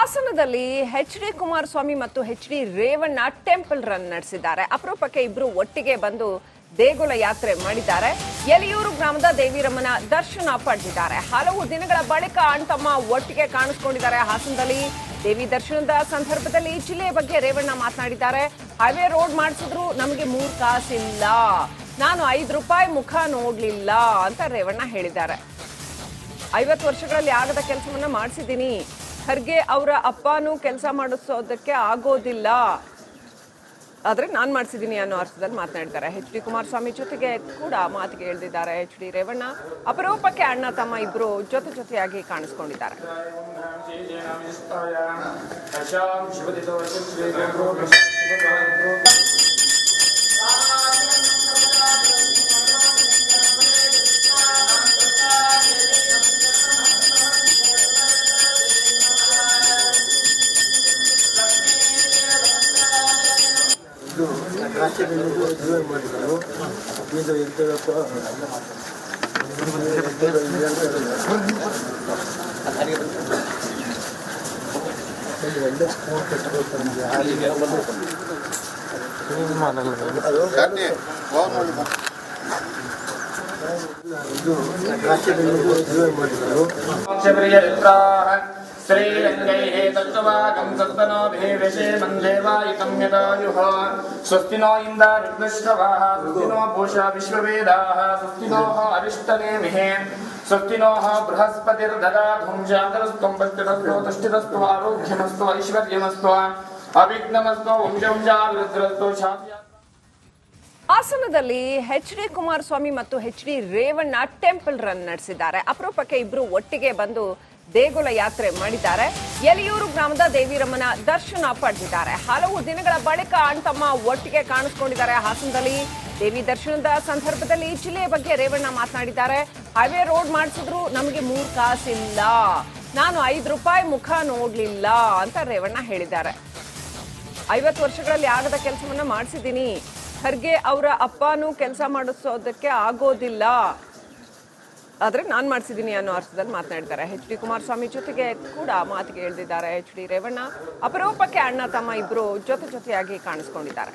ಹಾಸನದಲ್ಲಿ H D Kumaraswamy ಮತ್ತು H D Revanna temple run ನಡೆಸಿದ್ದಾರೆ. ಅಪರೂಪಕ್ಕೆ ಇಬ್ಬರು ಒಟ್ಟಿಗೆ ಬಂದು ದೇಗುಲ ಯಾತ್ರೆ ಮಾಡಿದ್ದಾರೆ. ಎಲಿಯೂರು ಗ್ರಾಮದ ದೇವಿರಮ್ಮನ ದರ್ಶನ ಪಡೆದಿದ್ದಾರೆ. ಹಲವು ದಿನಗಳ ಬಳಿಕ ಅಣ್ತಮ್ಮ ಒಟ್ಟಿಗೆ ಕಾಣಿಸ್ಕೊಂಡಿದ್ದಾರೆ. ಹಾಸನದಲ್ಲಿ ದೇವಿ ದರ್ಶನದ ಸಂದರ್ಭದಲ್ಲಿ ಜಿಲ್ಲೆಯ ಬಗ್ಗೆ ರೇವಣ್ಣ ಮಾತನಾಡಿದ್ದಾರೆ. ಹೈವೇ ರೋಡ್ ಮಾಡಿಸಿದ್ರು ನಮಗೆ ಮೂರು ಕಾಸಿಲ್ಲ. ನಾನು ಐದು ರೂಪಾಯಿ ಮುಖ ನೋಡ್ಲಿಲ್ಲ ಅಂತ ರೇವಣ್ಣ ಹೇಳಿದ್ದಾರೆ. ಐವತ್ತು ವರ್ಷಗಳಲ್ಲಿ ಆಗದ ಕೆಲಸವನ್ನ ಮಾಡಿಸಿದ್ದೀನಿ. ಖರ್ಗೆ ಅವರ ಅಪ್ಪನೂ ಕೆಲಸ ಮಾಡಿಸೋದಕ್ಕೆ ಆಗೋದಿಲ್ಲ ಆದರೆ ನಾನು ಮಾಡಿಸಿದ್ದೀನಿ ಅನ್ನೋ ಅರ್ಥದಲ್ಲಿ ಮಾತನಾಡ್ತಾರೆ ಎಚ್ ಡಿ ಕುಮಾರಸ್ವಾಮಿ ಜೊತೆಗೆ ಕೂಡ ಮಾತಿಗೆ ಎಳೆದಿದ್ದಾರೆ ಎಚ್ ಡಿ ರೇವಣ್ಣ ಅಪರೂಪಕ್ಕೆ ಅಣ್ಣ ತಮ್ಮ ಇಬ್ಬರು ಜೊತೆ ಜೊತೆಯಾಗಿ ಕಾಣಿಸ್ಕೊಂಡಿದ್ದಾರೆ ಇದು ರಾಜ್ಯದಲ್ಲಿ ಜೀವನ ಮಾಡಿದ್ರು. ಇದು ಒಂದು ಒಳ್ಳೆ ಸ್ಕೂಲ್ ಕಟ್ಟಬೇಕು ಇದು ರಾಜ್ಯದಲ್ಲಿ ಜೀವನ ಮಾಡಿದ್ರು. श्रीरङ्गैः तत्त्वाकं सत्तनोभिर्विषे मन्देवायुतं यदायुः स्वस्ति नो इन्दारिग्नश्रवाः स्वस्ति नो पूषा विश्ववेदाः स्वस्ति नोः अरिष्टनेमिः स्वस्ति नोः बृहस्पतिर्ददाधुं जातरस्त्वं पश्चिरस्तु तुष्टिरस्तु आरोग्यमस्तु ऐश्वर्यमस्तु अविघ्नमस्तु वंशं जागृद्रस्तु शान्त्या ಹಾಸನದಲ್ಲಿ ಎಚ್ ಡಿ ಕುಮಾರಸ್ವಾಮಿ ಮತ್ತು H D Revanna temple run ನಡೆಸಿದ್ದಾರೆ ಅಪರೂಪಕ್ಕೆ ಇಬ್ರು ಒಟ್ಟಿಗೆ ಬಂದು ದೇಗುಲ ಯಾತ್ರೆ ಮಾಡಿದ್ದಾರೆ. ಎಲಿಯೂರು ಗ್ರಾಮದ ದೇವಿರಮ್ಮನ ದರ್ಶನ ಪಡೆದಿದ್ದಾರೆ. ಹಲವು ದಿನಗಳ ಬಳಿಕ ಅಣ್ತಮ್ಮ ಒಟ್ಟಿಗೆ ಕಾಣಿಸಿಕೊಂಡಿದ್ದಾರೆ. ಹಾಸನದಲ್ಲಿ ದೇವಿ ದರ್ಶನದ ಸಂದರ್ಭದಲ್ಲಿ ಜಿಲ್ಲೆಯ ಬಗ್ಗೆ ರೇವಣ್ಣ ಮಾತನಾಡಿದ್ದಾರೆ. ಹೈವೇ ರೋಡ್ ಮಾಡಿಸಿದ್ರು ನಮಗೆ ಮೂರು ಕಾಸಿಲ್ಲ. ನಾನು ಐದು ರೂಪಾಯಿ ಮುಖ ನೋಡ್ಲಿಲ್ಲ ಅಂತ ರೇವಣ್ಣ ಹೇಳಿದ್ದಾರೆ. ಐವತ್ತು ವರ್ಷಗಳಲ್ಲಿ ಆಗದ ಕೆಲಸವನ್ನ ಮಾಡಿಸಿದ್ದೀನಿ. ಖರ್ಗೆ ಅವರ ಅಪ್ಪನೂ ಕೆಲಸ ಮಾಡಿಸೋದಕ್ಕೆ ಆಗೋದಿಲ್ಲ. ಆದ್ರೆ ನಾನು ಮಾಡಿಸಿದ್ದೀನಿ ಅನ್ನೋ ಅರ್ಥದಲ್ಲಿ ಮಾತನಾಡಿದ್ದಾರೆ ಎಚ್ ಡಿ ಕುಮಾರಸ್ವಾಮಿ ಜೊತೆಗೆ ಕೂಡ ಮಾತಿಗೆ ಎಳೆದಿದ್ದಾರೆ ಎಚ್ ಡಿ ರೇವಣ್ಣ ಅಪರೂಪಕ್ಕೆ ಅಣ್ಣ ತಮ್ಮ ಇಬ್ಬರು ಜೊತೆ ಜೊತೆಯಾಗಿ ಕಾಣಿಸ್ಕೊಂಡಿದ್ದಾರೆ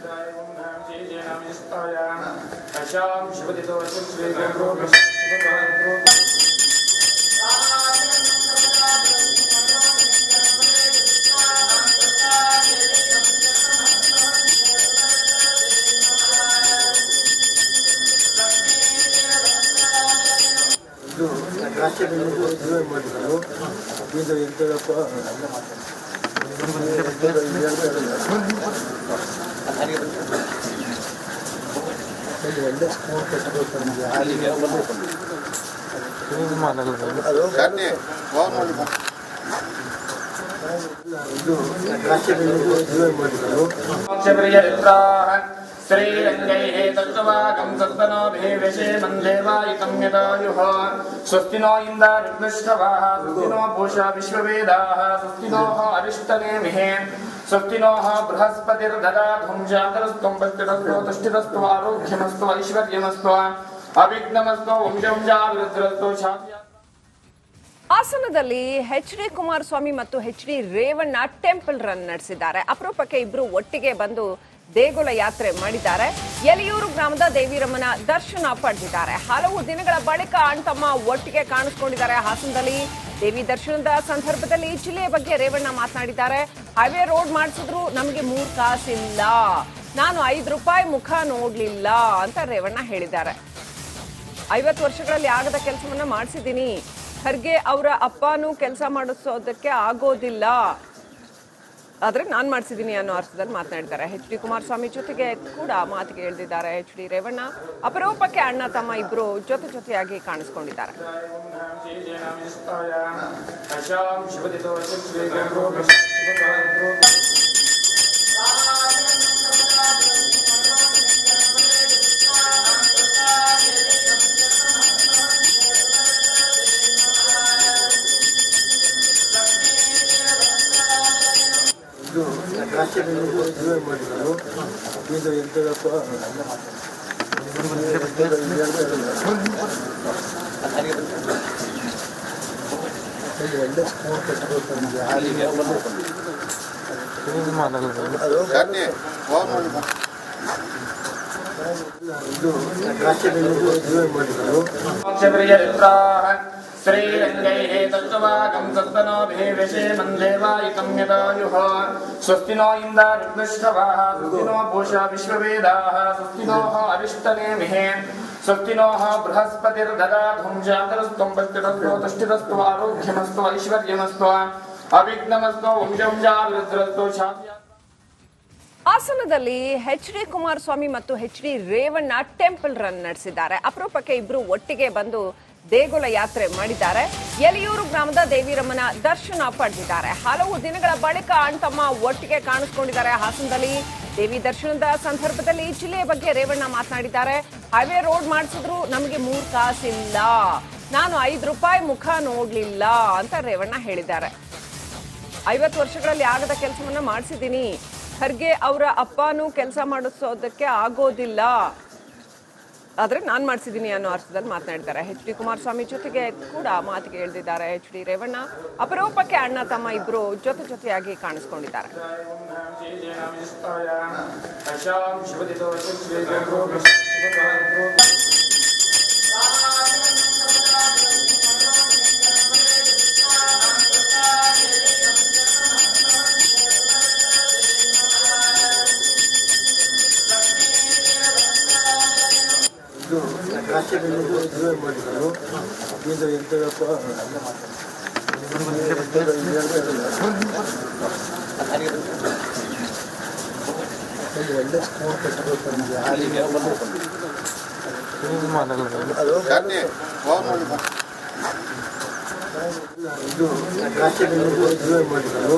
ಇದು ರಾಜ್ಯದಲ್ಲಿ ಜೀವನ ಮಾಡಿದ್ರು ಎಂತದಪ್ಪ ಒಂದು ಒಳ್ಳೆ ಸ್ಕೂಲ್ ಕಟ್ಟಬೇಕು ನಮಗೆ ಅದು ಇದು ರಾಜ್ಯದಲ್ಲಿ ಜೀವನ ಮಾಡಿದ್ರು श्रीरङ्गैः तत्त्वाकं सत्तनोभिर्विषे मन्देवायुतं यदायुः स्वस्ति नो इन्दारिग्नश्रवाः स्वस्ति नो पूषा विश्ववेदाः स्वस्ति नोः अरिष्टनेमिः स्वस्ति नोः बृहस्पतिर्ददाधुं जातरस्त्वं पश्चिरस्तु तुष्टिरस्तु आरोग्यमस्तु ऐश्वर्यमस्तु अविघ्नमस्तु वंशं जागृद्रस्तु शान्त्या ಹಾಸನದಲ್ಲಿ ಎಚ್ ಡಿ ಕುಮಾರಸ್ವಾಮಿ ಮತ್ತು H D Revanna temple run ನಡೆಸಿದ್ದಾರೆ ಅಪರೂಪಕ್ಕೆ ಇಬ್ರು ಒಟ್ಟಿಗೆ ಬಂದು ದೇಗುಲ ಯಾತ್ರೆ ಮಾಡಿದ್ದಾರೆ. ಎಲಿಯೂರು ಗ್ರಾಮದ ದೇವಿರಮ್ಮನ ದರ್ಶನ ಪಡೆದಿದ್ದಾರೆ. ಹಲವು ದಿನಗಳ ಬಳಿಕ ಅಣ್ತಮ್ಮ ಒಟ್ಟಿಗೆ ಕಾಣಿಸ್ಕೊಂಡಿದ್ದಾರೆ. ಹಾಸನದಲ್ಲಿ ದೇವಿ ದರ್ಶನದ ಸಂದರ್ಭದಲ್ಲಿ ಜಿಲ್ಲೆಯ ಬಗ್ಗೆ ರೇವಣ್ಣ ಮಾತನಾಡಿದ್ದಾರೆ. ಹೈವೇ ರೋಡ್ ಮಾಡಿಸಿದ್ರು ನಮಗೆ ಮೂರು ಕಾಸಿಲ್ಲ. ನಾನು ಐದು ರೂಪಾಯಿ ಮುಖ ನೋಡ್ಲಿಲ್ಲ ಅಂತ ರೇವಣ್ಣ ಹೇಳಿದ್ದಾರೆ. ಐವತ್ತು ವರ್ಷಗಳಲ್ಲಿ ಆಗದ ಕೆಲಸವನ್ನ ಮಾಡಿಸಿದ್ದೀನಿ. ಖರ್ಗೆ ಅವರ ಅಪ್ಪನೂ ಕೆಲಸ ಮಾಡಿಸೋದಕ್ಕೆ ಆಗೋದಿಲ್ಲ. ಆದ್ರೆ ನಾನು ಮಾಡಿಸಿದ್ದೀನಿ ಅನ್ನೋ ಅರ್ಥದಲ್ಲಿ ಮಾತನಾಡಿದ್ದಾರೆ ಎಚ್ ಡಿ ಕುಮಾರಸ್ವಾಮಿ ಜೊತೆಗೆ ಕೂಡ ಮಾತಿಗೆ ಎಳೆದಿದ್ದಾರೆ ಎಚ್ ಡಿ ರೇವಣ್ಣ. ಅಪರೂಪಕ್ಕೆ ಅಣ್ಣ, ತಮ್ಮ ಇಬ್ಬರು ಜೊತೆ ಜೊತೆಯಾಗಿ ಕಾಣಿಸ್ಕೊಂಡಿದ್ದಾರೆ. ಮಾಡಿದರು श्रीरङ्गैः तत्त्वाकं सत्तनोभिर्विषे मन्देवायिकं यदायुः स्वस्ति नो इन्दारुग्निष्ठवाः स्वस्ति नो पूषा विश्ववेदाः स्वस्ति नोः अरिष्टनेमिः स्वस्ति नोः बृहस्पतिर्ददाधुं जातरस्त्वं पष्टिरस्तु तुष्टिरस्तु आरोग्यमस्तु ऐश्वर्यमस्तु अविघ्नमस्तु उञ्जं जारुद्रस्तु छात्या ಹಾಸನದಲ್ಲಿ ಎಚ್ ಡಿ ಕುಮಾರಸ್ವಾಮಿ ಮತ್ತು H D Revanna temple run ನಡೆಸಿದ್ದಾರೆ ಅಪರೂಪಕ್ಕೆ ಇಬ್ರು ಒಟ್ಟಿಗೆ ಬಂದು ದೇಗುಲ ಯಾತ್ರೆ ಮಾಡಿದ್ದಾರೆ. ಎಲಿಯೂರು ಗ್ರಾಮದ ದೇವಿರಮ್ಮನ ದರ್ಶನ ಪಡೆದಿದ್ದಾರೆ. ಹಲವು ದಿನಗಳ ಬಳಿಕ ಅಣ್ತಮ್ಮ ಒಟ್ಟಿಗೆ ಕಾಣಿಸ್ಕೊಂಡಿದ್ದಾರೆ. ಹಾಸನದಲ್ಲಿ ದೇವಿ ದರ್ಶನದ ಸಂದರ್ಭದಲ್ಲಿ ಜಿಲ್ಲೆಯ ಬಗ್ಗೆ ರೇವಣ್ಣ ಮಾತನಾಡಿದ್ದಾರೆ. ಹೈವೇ ರೋಡ್ ಮಾಡಿಸಿದ್ರು ನಮಗೆ ಮೂರ್ ಕಾಸಿಲ್ಲ. ನಾನು ಐದು ರೂಪಾಯಿ ಮುಖ ನೋಡ್ಲಿಲ್ಲ ಅಂತ ರೇವಣ್ಣ ಹೇಳಿದ್ದಾರೆ. ಐವತ್ತು ವರ್ಷಗಳಲ್ಲಿ ಆಗದ ಕೆಲಸವನ್ನ ಮಾಡಿಸಿದ್ದೀನಿ. ಖರ್ಗೆ ಅವರ ಅಪ್ಪನೂ ಕೆಲಸ ಮಾಡಿಸೋದಕ್ಕೆ ಆಗೋದಿಲ್ಲ. ಆದ್ರೆ ನಾನು ಮಾಡಿಸಿದ್ದೀನಿ ಅನ್ನೋ ಅರ್ಥದಲ್ಲಿ ಮಾತನಾಡಿದ್ದಾರೆ ಎಚ್ ಡಿ ಕುಮಾರಸ್ವಾಮಿ ಜೊತೆಗೆ ಕೂಡ ಮಾತಿಗೆ ಎಳೆದಿದ್ದಾರೆ ಎಚ್ ಡಿ ರೇವಣ್ಣ. ಅಪರೂಪಕ್ಕೆ ಅಣ್ಣ, ತಮ್ಮ ಇಬ್ಬರು ಜೊತೆ ಜೊತೆಯಾಗಿ ಕಾಣಿಸ್ಕೊಂಡಿದ್ದಾರೆ. ಮದುವೆ ಮಾಡಿದ್ರು ಇದು ಎಂತಪ್ಪ ಒಳ್ಳೆ ನಮಗೆ ಹಾಲಿಗೆ ಇದು ಮದುವೆ ಮಾಡಿದ್ರು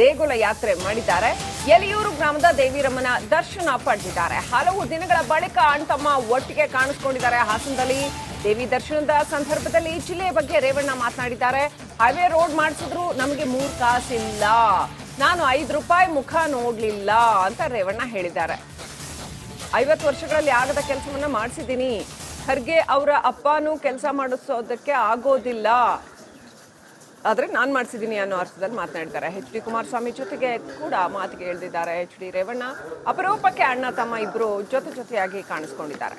ದೇಗುಲ ಯಾತ್ರೆ ಮಾಡಿದ್ದಾರೆ. ಎಲಿಯೂರು ಗ್ರಾಮದ ದೇವಿರಮ್ಮನ ದರ್ಶನ ಪಡೆದಿದ್ದಾರೆ. ಹಲವು ದಿನಗಳ ಬಳಿಕ ಅಣ್ತಮ್ಮ ಒಟ್ಟಿಗೆ ಕಾಣಿಸ್ಕೊಂಡಿದ್ದಾರೆ. ಹಾಸನದಲ್ಲಿ ದೇವಿ ದರ್ಶನದ ಸಂದರ್ಭದಲ್ಲಿ ಜಿಲ್ಲೆಯ ಬಗ್ಗೆ ರೇವಣ್ಣ ಮಾತನಾಡಿದ್ದಾರೆ. ಹೈವೇ ರೋಡ್ ಮಾಡಿಸಿದ್ರು ನಮಗೆ ಮೂರ್ ಕಾಸಿಲ್ಲ. ನಾನು ಐದು ರೂಪಾಯಿ ಮುಖ ನೋಡ್ಲಿಲ್ಲ ಅಂತ ರೇವಣ್ಣ ಹೇಳಿದ್ದಾರೆ. ಐವತ್ತು ವರ್ಷಗಳಲ್ಲಿ ಆಗದ ಕೆಲಸವನ್ನ ಮಾಡಿಸಿದ್ದೀನಿ. ಖರ್ಗೆ ಅವರ ಅಪ್ಪನೂ ಕೆಲಸ ಮಾಡಿಸೋದಕ್ಕೆ ಆಗೋದಿಲ್ಲ. ಆದ್ರೆ ನಾನು ಮಾಡಿಸಿದ್ದೀನಿ ಅನ್ನೋ ಅರ್ಥದಲ್ಲಿ ಮಾತನಾಡಿದ್ದಾರೆ ಎಚ್ ಡಿ ಕುಮಾರಸ್ವಾಮಿ ಜೊತೆಗೆ ಕೂಡ ಮಾತಿಗೆ ಎಳೆದಿದ್ದಾರೆ ಎಚ್ ಡಿ ರೇವಣ್ಣ. ಅಪರೂಪಕ್ಕೆ ಅಣ್ಣ ತಮ್ಮ ಇಬ್ಬರು ಜೊತೆ ಜೊತೆಯಾಗಿ ಕಾಣಿಸ್ಕೊಂಡಿದ್ದಾರೆ.